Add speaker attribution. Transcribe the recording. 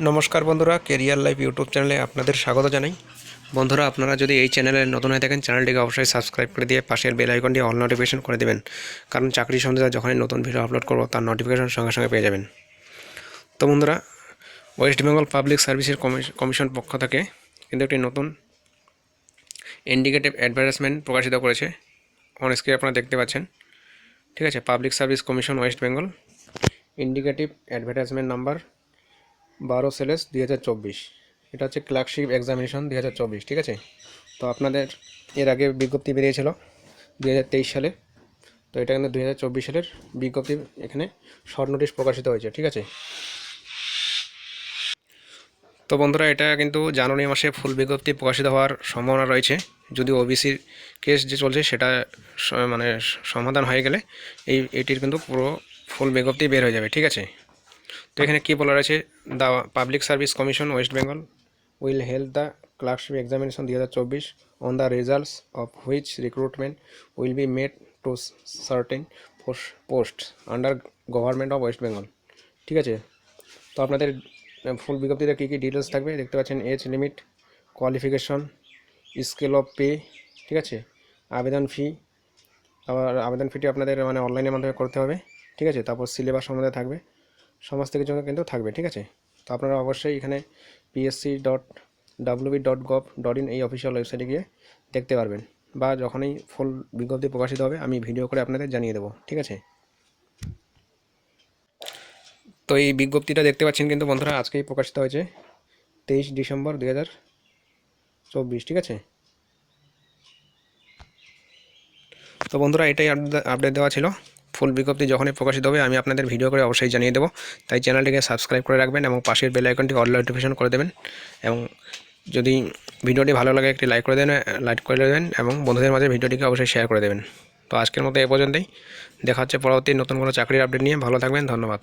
Speaker 1: নমস্কার বন্ধুরা career live YouTube চ্যানেলে আপনাদের স্বাগত জানাই। বন্ধুরা, আপনারা যদি এই চ্যানেলে নতুন হয়ে থাকেন চ্যানেলটিকে অবশ্যই সাবস্ক্রাইব করে দিয়ে পাশের বেল আইকনটি অল নোটিফিকেশন করে দেবেন। কারণ চাকরি সম্বন্ধে যখনই নতুন ভিডিও আপলোড করব, তার নোটিফিকেশন সঙ্গে সঙ্গে পেয়ে যাবেন। তো বন্ধুরা ওয়েস্ট বেঙ্গল পাবলিক সার্ভিসের কমিশ- কমিশন পক্ষ থেকে কিন্তু একটি নতুন ইন্ডিকেটিভ অ্যাডভার্টাইজমেন্ট প্রকাশিত করেছে। অন স্ক্রিনে আপনারা দেখতে পাচ্ছেন। ঠিক আছে public service commission West Bengal indicative advertisement number বারো সেলেস দুই হাজার চব্বিশ। এটা হচ্ছে ক্লার্কশিপ এক্সামিনেশন দুই হাজার চব্বিশ, ঠিক আছে? তো আপনাদের এর আগে বিজ্ঞপ্তি বেরিয়েছিল দুই হাজার তেইশ সালে। তো এটা কিন্তু দুই হাজার চব্বিশ সালের বিজ্ঞপ্তি এখানে শর্ট নোটিশ প্রকাশিত হয়েছে, ঠিক আছে? তো বন্ধুরা, এটা কিন্তু জানুয়ারি মাসে ফুল বিজ্ঞপ্তি প্রকাশিত হওয়ার সম্ভাবনা রয়েছে। যদি ওবিসির কেস যে চলছে, সেটা মানে সমাধান হয়ে গেলে এই, এটির কিন্তু পুরো ফুল বিজ্ঞপ্তি বের হয়ে যাবে, ঠিক আছে? তো এখানে কী বলা রয়েছে the public service commission West Bengal will help the clerkship examination দুই হাজার চব্বিশ on the results of which recruitment will be made to certain post under government of West Bengal ঠিক আছে? তো আপনাদের ফুল বিজ্ঞপ্তিতে কী কী ডিটেলস থাকবে? দেখতে পাচ্ছেন age limit qualification scale of pay ঠিক আছে? আবেদন ফি আবার আবেদন ফিটি আপনাদের মানে অনলাইনের মাধ্যমে করতে হবে। ঠিক আছে? তারপর সিলেবাস সম্বন্ধে থাকবে। সমস্ত কিছু কিন্তু থাকবে, ঠিক আছে? তো আপনারা অবশ্যই এখানে PSC dot WB dot gov dot in এই অফিসিয়াল ওয়েবসাইটে গিয়ে দেখতে পারবেন বা যখনই ফুল বিজ্ঞপ্তি প্রকাশিত হবে, আমি ভিডিও করে আপনাদের জানিয়ে দেবো, ঠিক আছে? তো এই বিজ্ঞপ্তিটা দেখতে পাচ্ছেন কিন্তু বন্ধুরা, আজকেই প্রকাশিত হয়েছে তেইশ ডিসেম্বর দুই হাজার চব্বিশ, ঠিক আছে? তো বন্ধুরা, এটাই আপডেট দেওয়া ছিল। ফুল বিজ্ঞপ্তি যখনই প্রকাশিত হবে, আমি আপনাদের ভিডিও করে অবশ্যই জানিয়ে দেবো। তাই চ্যানেলটিকে সাবস্ক্রাইব করে রাখবেন এবং পাশের বেল আইকনটি অল নোটিফিকেশন করে দেবেন। এবং যদি ভিডিওটি ভালো লাগে, একটি লাইক করে দেবেন লাইক করে দেবেন এবং বন্ধুদের মাঝে ভিডিওটিকে অবশ্যই শেয়ার করে দেবেন। তো আজকের মতো এ পর্যন্তই। দেখা হচ্ছে পরবর্তী নতুন কোনো চাকরির আপডেট নিয়ে। ভালো থাকবেন, ধন্যবাদ।